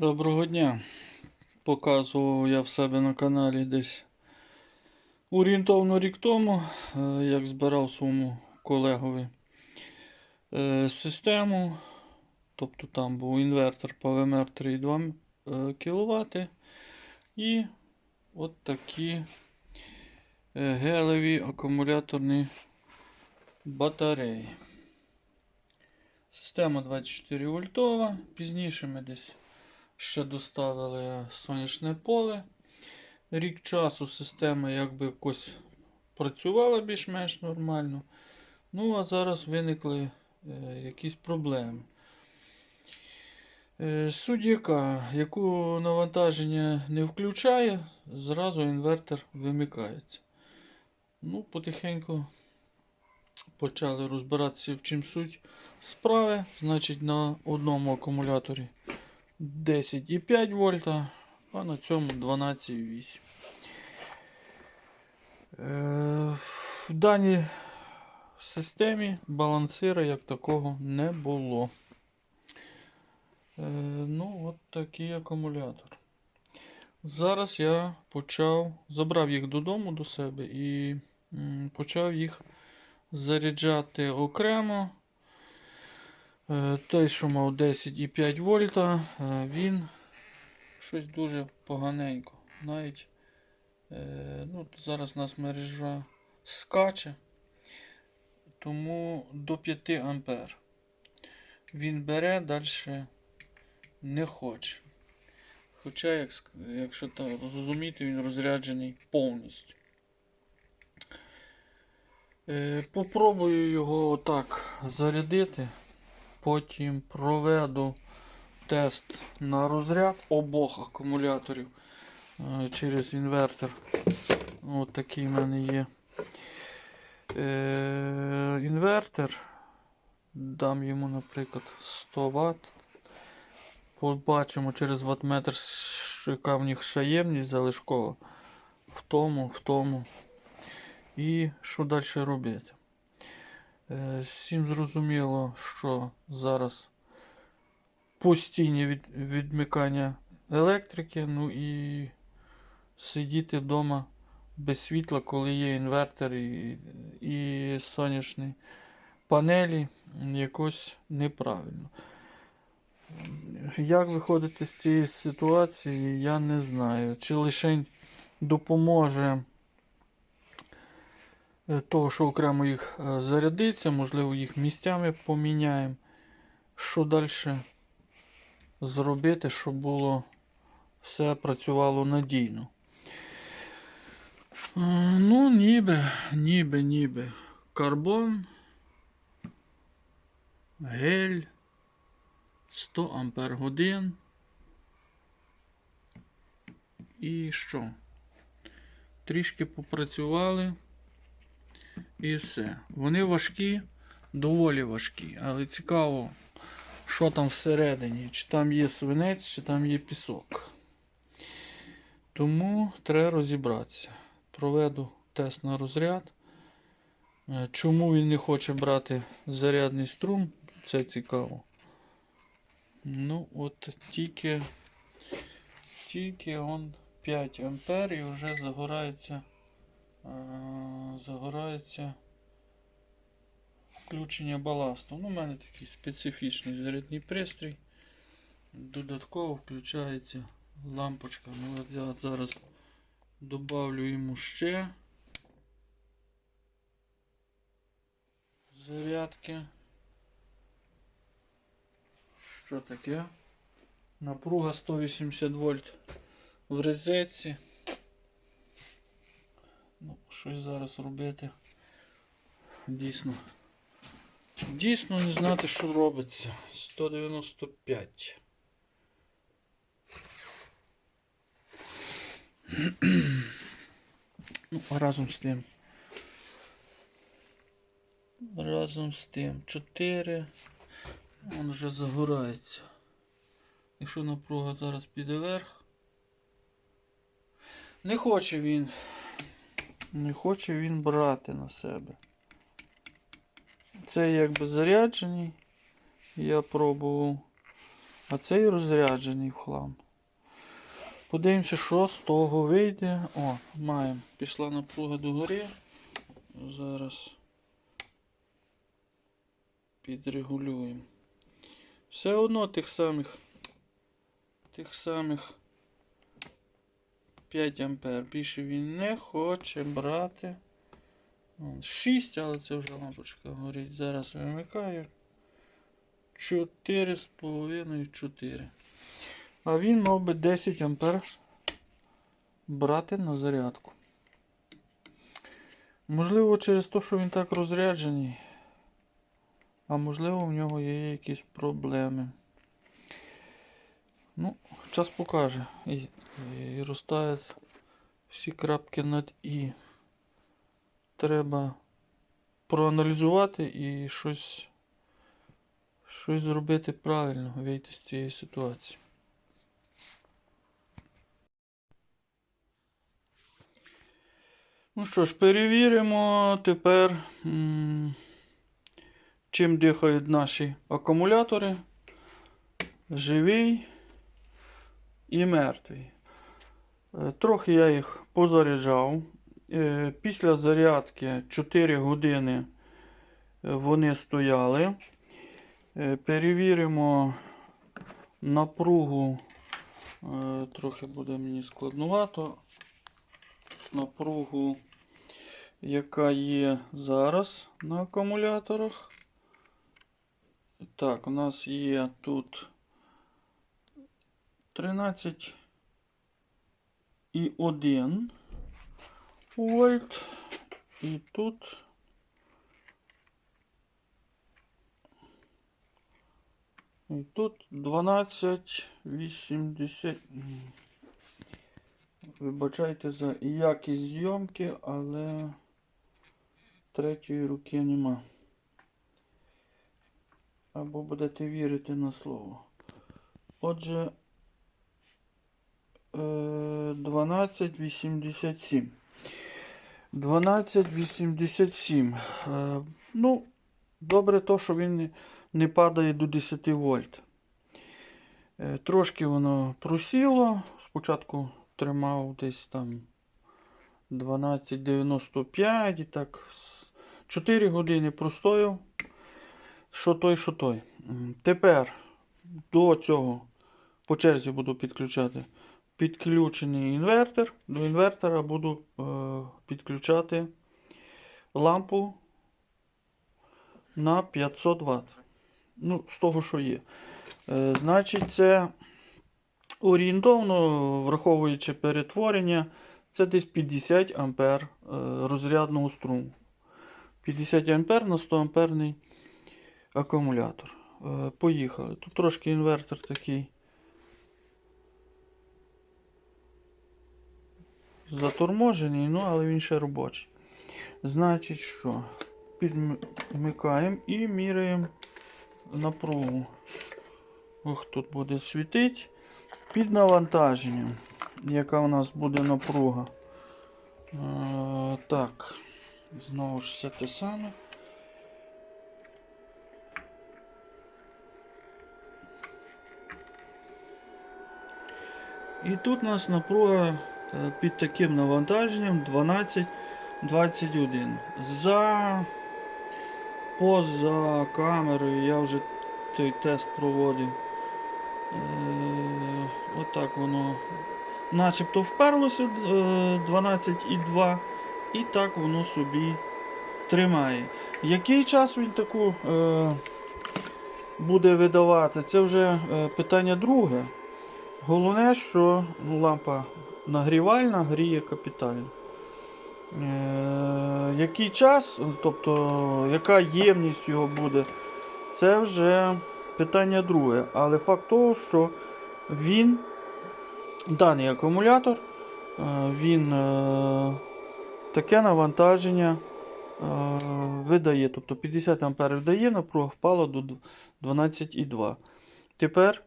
Доброго дня. Показував я в себе на каналі десь орієнтовно рік тому, е, як збирав своєму колегові е, систему. Тобто там був інвертор PWMR 3,2 кВт і от такі е, гелеві акумуляторні батареї. Система 24 вольтова. Пізніше ми десь ще доставили сонячне поле. Рік часу система якби якось працювала більш-менш нормально. Ну, а зараз виникли е, якісь проблеми. Е, суть яка, яку навантаження не включає, зразу інвертор вимикається. Ну, потихеньку почали розбиратися в чим суть справи. Значить, на одному акумуляторі 10,5 вольта, а на цьому 12,8. Е, В даній системі балансира як такого не було. Е, Ну, от такий акумулятор. Зараз я почав, забрав їх додому до себе і почав їх заряджати окремо. Е, Той, що мав 10,5 вольта, е, він щось дуже поганенько. Навіть е, ну, зараз у нас мережа скаче, тому до 5 ампер. Він бере, далі не хоче. Хоча, як, якщо так розуміти, він розряджений повністю. Попробую його отак зарядити. Потім проведу тест на розряд обох акумуляторів е, через інвертор. От такий в мене є. Е, інвертор. Дам йому, наприклад, 100 Вт. Побачимо через ваттметр, яка в них ще ємність залишкова. В тому, в тому. І що далі робити? Е, Всім зрозуміло, що зараз постійні від, відмикання електрики, ну і сидіти вдома без світла, коли є інвертор і, і сонячні панелі, якось неправильно. Як виходити з цієї ситуації, я не знаю. Чи лише допоможе того, що окремо їх е, зарядиться, можливо, їх місцями поміняємо. Що далі зробити, щоб було все працювало надійно. Е, Ну, ніби, ніби, ніби. Карбон, гель, 100 ампер годин. І що? Трішки попрацювали. І все. Вони важкі, доволі важкі, але цікаво, що там всередині, чи там є свинець, чи там є пісок. Тому треба розібратися. Проведу тест на розряд. Е, Чому він не хоче брати зарядний струм, це цікаво. Ну, от тільки, тільки он 5 ампер і вже загорається, загорається включення баласту. Ну, у мене такий специфічний зарядний пристрій. Додатково включається лампочка. Ну, я зараз добавлю йому ще зарядки. Що таке? Напруга 180 вольт в розетці. Ну, щось зараз робити. Дійсно. Дійсно не знати, що робиться. 195. Ну, а разом з тим. Разом з тим 4. Він вже загорається. Якщо напруга зараз піде вверх. Не хоче він. Не хоче він брати на себе. Це якби заряджений. Я пробував А цей розряджений в хлам. Подивимося, що з того вийде. О, маємо. Пішла напруга догори. Зараз підрегулюємо. Все одно тих самих тих самих 5 ампер. Більше він не хоче брати. 6, але це вже лампочка горить. Зараз вимикаю. 4,5 4. А він мав би 10 ампер брати на зарядку. Можливо, через те, що він так розряджений. А можливо, в нього є якісь проблеми. Ну, час покаже. І, і розставить всі крапки над І. Треба проаналізувати і щось, щось зробити правильно, вийти з цієї ситуації. Ну що ж, перевіримо тепер, чим дихають наші акумулятори. Живий і мертвий. Е, Трохи я їх позаряджав. Е, Після зарядки 4 години е, вони стояли. Перевіримо напругу. Трохи буде мені складнувато. Напругу, яка є зараз на акумуляторах. Так, у нас є тут 13 і 1 вольт. І тут і тут 12,80. Вибачайте за якість зйомки, але третьої руки нема. Або будете вірити на слово. Отже, 1287. 1287. Е, Ну, добре то, що він не- не падає до 10 вольт. Е, Трошки воно просіло. Спочатку тримав десь там 12,95 і так. 4 години простояв. Що той, що той. Тепер до цього по черзі буду підключати підключений інвертор. До інвертора буду е, підключати лампу на 500 Вт. Ну, з того, що є. Е, значить, це орієнтовно, враховуючи перетворення, це десь 50 ампер е, розрядного струму. 50 ампер на 100 амперний акумулятор. Е, поїхали. Тут трошки інвертор такий. Заторможений, ну, але він ще робочий. Значить, що? Підмикаємо і міряємо напругу. Ох, тут буде світити. Під навантаженням. Яка у нас буде напруга? Е, так. Знову ж все те саме. І тут у нас напруга під таким навантаженням 12-21. За поза камерою я вже той тест проводив. Е, отак воно начебто вперлося е, 12,2 і так воно собі тримає. Який час він таку е, буде видавати? Це вже е, питання друге. Головне, що ну, лампа нагрівальна, гріє капітально. Е, який час, тобто яка ємність його буде, це вже питання друге. Але факт того, що він, даний акумулятор, е, він е, таке навантаження е, видає. Тобто 50 А видає, напруга впала до 12,2. Тепер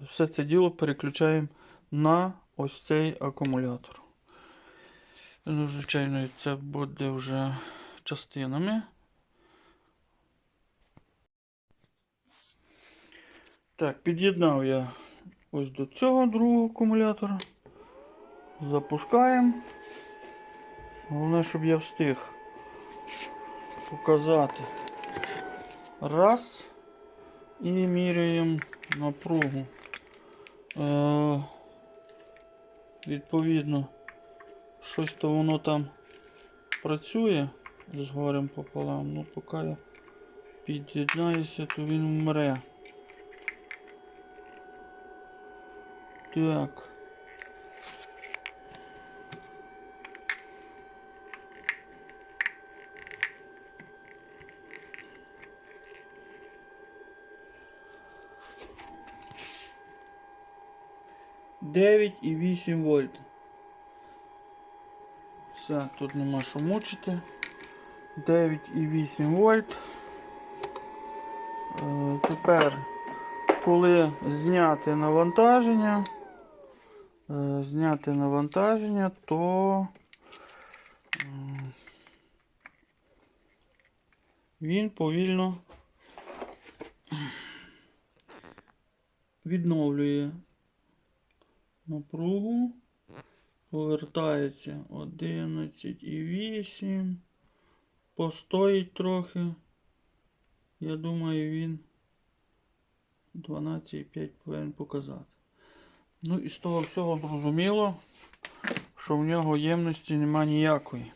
все це діло переключаємо на ось цей акумулятор. Ну, Звичайно, це буде вже частинами. Так, під'єднав я ось до цього другого акумулятора. Запускаємо. Головне, щоб я встиг показати. Раз. І міряємо напругу. Е, відповідно, щось то воно там працює з горем пополам. Ну, поки я під'єднаюся, то він вмре. Так. Дев'ять і вісім вольт. Все, тут нема що мучити. 9,8 вольт. Е, Тепер, коли зняти навантаження, е, зняти навантаження, то він повільно відновлює напругу. Повертається 11,8. Постоїть трохи. Я думаю, він 12,5 повинен показати. Ну і з того всього зрозуміло, що в нього ємності нема ніякої.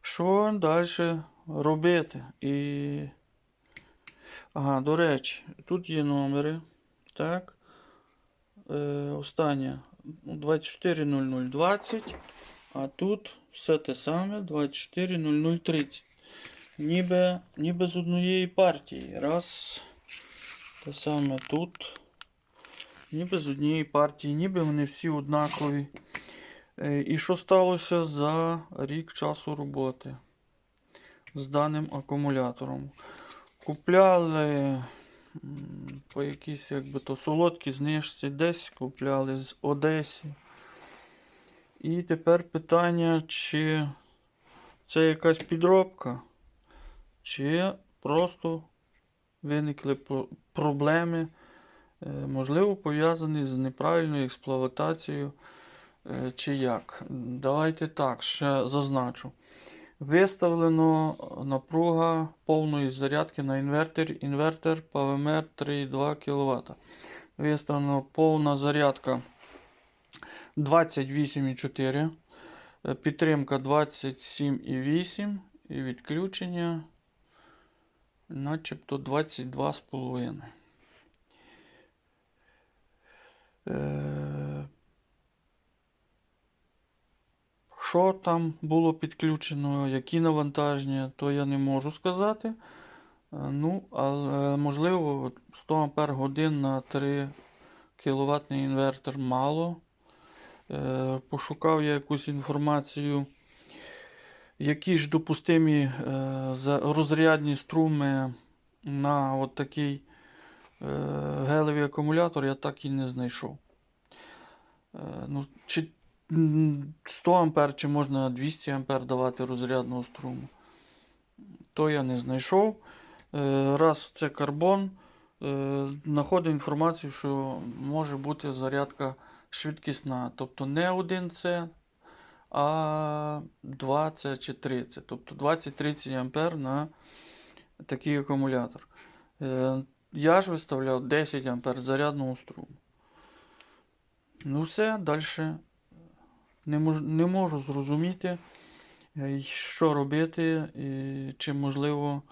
Що далі робити? І... Ага, до речі, тут є номери. Так. Е, останнє 240020, а тут все те саме 240030. Ніби, ніби з однієї партії. Раз. Те саме тут. Ніби з однієї партії, ніби вони всі однакові. Е, І що сталося за рік часу роботи з даним акумулятором? Купляли по якійсь якби то солодкі знижці десь купляли з Одесі. І тепер питання, чи це якась підробка, чи просто виникли проблеми, е, можливо, пов'язані з неправильною експлуатацією, е, чи як. Давайте так, ще зазначу. Виставлено напруга повної зарядки на інвертор, інвертор PWM 3,2 кВт. Виставлено повна зарядка 28,4, е, підтримка 27,8 і відключення начебто 22,5. Що там було підключено, які навантаження, то я не можу сказати. Е, Ну, але можливо, 100 Ампер годин на 3 кВт інвертор мало. Е, Пошукав я якусь інформацію, які ж допустимі е, розрядні струми на от такий гелевий акумулятор я так і не знайшов. Ну, чи 100 ампер, чи можна 200 ампер давати розрядного струму. То я не знайшов. Е, Раз це карбон, е, знаходив інформацію, що може бути зарядка швидкісна. Тобто не 1С, а 2С чи 3С. Тобто 20-30 ампер на такий акумулятор. Е, Я ж виставляв 10 ампер зарядного струму. Ну все, далі не, мож, не можу зрозуміти, е, що робити, і чи можливо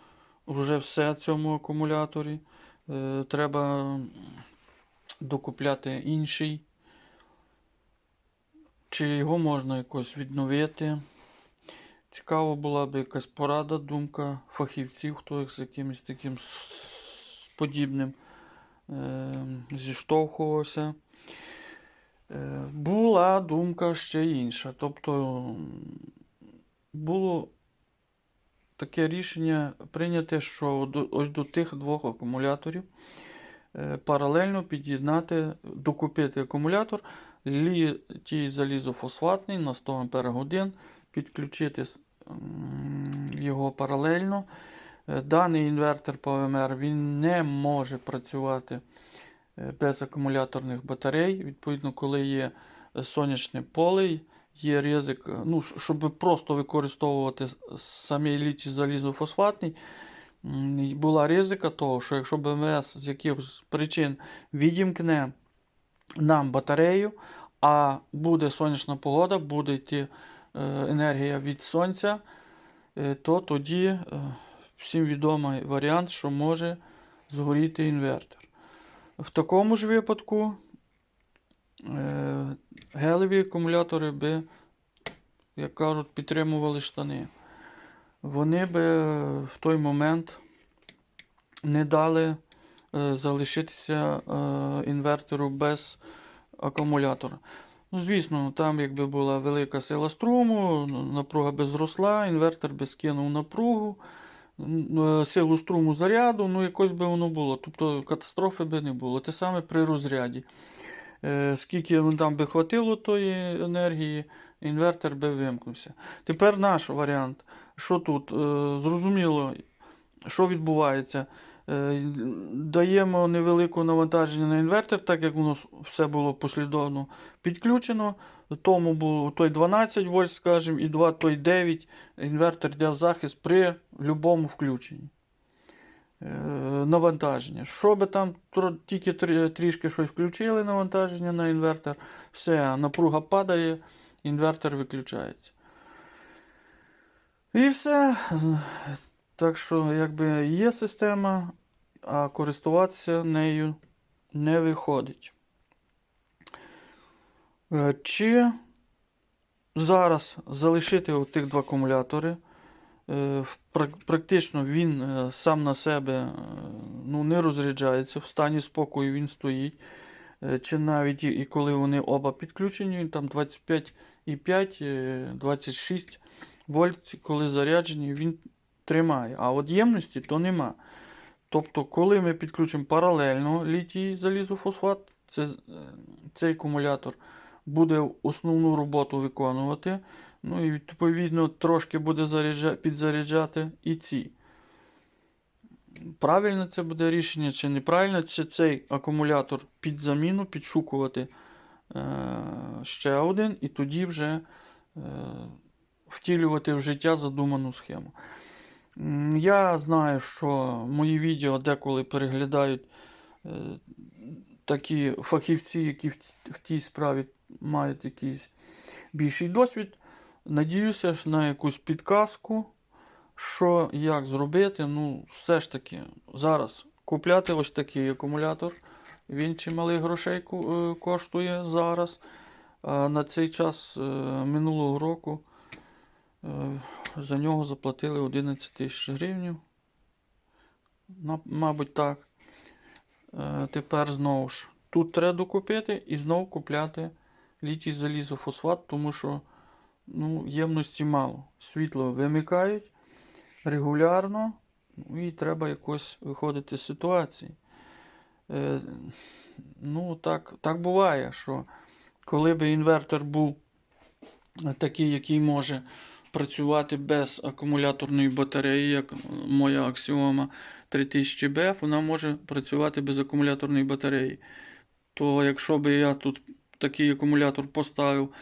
вже все в цьому акумуляторі. Е, Треба докупляти інший. Чи його можна якось відновити. Цікаво була б якась порада, думка фахівців, хто з якимось таким подібним е, зіштовхувався. Е, Була думка ще інша. Тобто було таке рішення прийняте, що ось до тих двох акумуляторів е, паралельно під'єднати, докупити акумулятор літій залізофосфатний на 100 Ах, підключити його паралельно. Е, Даний інвертор ПВМР він не може працювати без акумуляторних батарей. Відповідно, коли є е, сонячне поле, є ризик, е, ну, щоб просто використовувати с- самий літій залізофосфатний, була ризика того, що якщо БМС з якихось причин відімкне нам батарею, а буде сонячна погода, буде йти е, енергія від сонця, е, то тоді е, всім відомий варіант, що може згоріти інвертор. В такому ж випадку е, гелеві акумулятори би, як кажуть, підтримували штани. Вони би в той момент не дали е, залишитися е, інвертору без акумулятора. Ну, звісно, там якби була велика сила струму, напруга би зросла, інвертор би скинув напругу, силу струму заряду, ну якось би воно було. Тобто катастрофи би не було. Те саме при розряді. Е, Скільки ну, там би хватило тої енергії, інвертор би вимкнувся. Тепер наш варіант. Що тут? Е, Зрозуміло, що відбувається. Е, Даємо невелике навантаження на інвертор, так як воно с- все було послідовно підключено. Тому було той 12 вольт, скажімо, і 2 той 9. Інвертор йде в захист при будь-якому включенні. Е, Навантаження. Що би там тільки трішки щось включили, навантаження на інвертор, все, напруга падає, інвертор виключається. І все. Так що, якби є система, а користуватися нею не виходить. Е, Чи зараз залишити тих два акумулятори? Е, Практично він е, сам на себе ну, не розряджається, в стані спокою він стоїть. Чи навіть і коли вони оба підключені, там 25,5, е, 26 вольт, коли заряджені, він тримає. А от ємності то нема. Тобто, коли ми підключимо паралельно літій залізофосфат, це, цей акумулятор буде основну роботу виконувати. Ну і відповідно трошки буде заряджа, підзаряджати і ці. Правильно це буде рішення чи неправильно, чи цей акумулятор під заміну підшукувати е, ще один, і тоді вже е, втілювати в життя задуману схему. Я знаю, що мої відео деколи переглядають е, такі фахівці, які в, тій справі мають якийсь більший досвід. Надіюся ж на якусь підказку, що як зробити. Ну, все ж таки, зараз купляти ось такий акумулятор. Він чималих грошей е, коштує зараз. А на цей час е, минулого року е, за нього заплатили 11 тисяч гривень. Мабуть, так. Е, Тепер знову ж тут треба докупити і знову купляти літій залізофосфат, тому що ну, ємності мало. Світло вимикають регулярно, ну, і треба якось виходити з ситуації. Е, ну, так, так буває, що коли би інвертор був такий, який може працювати без акумуляторної батареї, як моя аксіома 3000 BF, вона може працювати без акумуляторної батареї. То якщо би я тут такий акумулятор поставив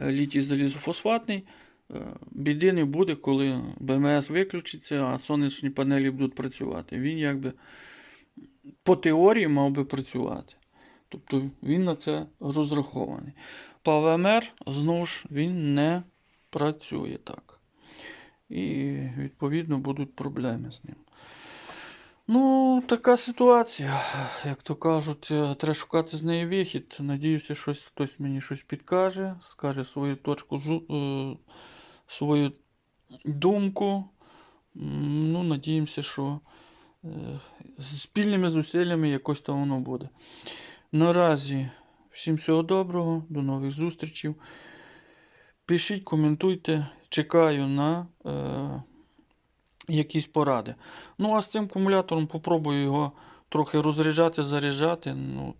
е, літій залізофосфатний, е, біди не буде, коли БМС виключиться, а сонячні панелі будуть працювати. Він якби по теорії мав би працювати. Тобто він на це розрахований. ПВМР, знову ж, він не працює так. І, відповідно, будуть проблеми з ним. Ну, така ситуація. Як то кажуть, е, треба шукати з неї вихід. Надіюся, щось, хтось мені щось підкаже, скаже свою точку, е, свою думку. Ну, надіємося, що е, з спільними зусиллями якось то воно буде. Наразі всім всього доброго, до нових зустрічей. Пишіть, коментуйте, чекаю на е, якісь поради. Ну, а з цим акумулятором попробую його трохи розряджати, заряджати. Ну,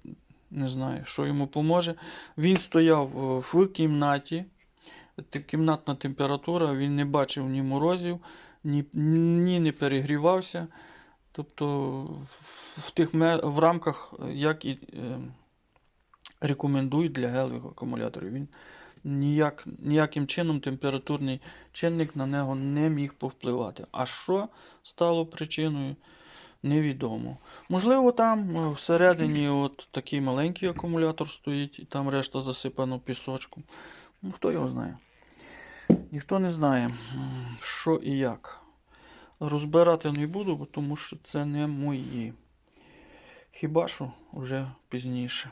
не знаю, що йому поможе. Він стояв е, в кімнаті. Кімнатна температура, він не бачив ні морозів, ні, ні не перегрівався. Тобто в, тих в рамках, як і е, рекомендують для гелевих акумуляторів. Він ніяк, ніяким чином температурний чинник на нього не міг повпливати. А що стало причиною, невідомо. Можливо, там е, всередині от такий маленький акумулятор стоїть, і там решта засипано пісочком. Ну, хто його знає? Ніхто не знає, що і як. Розбирати не буду, тому що це не мої. Хіба що вже пізніше.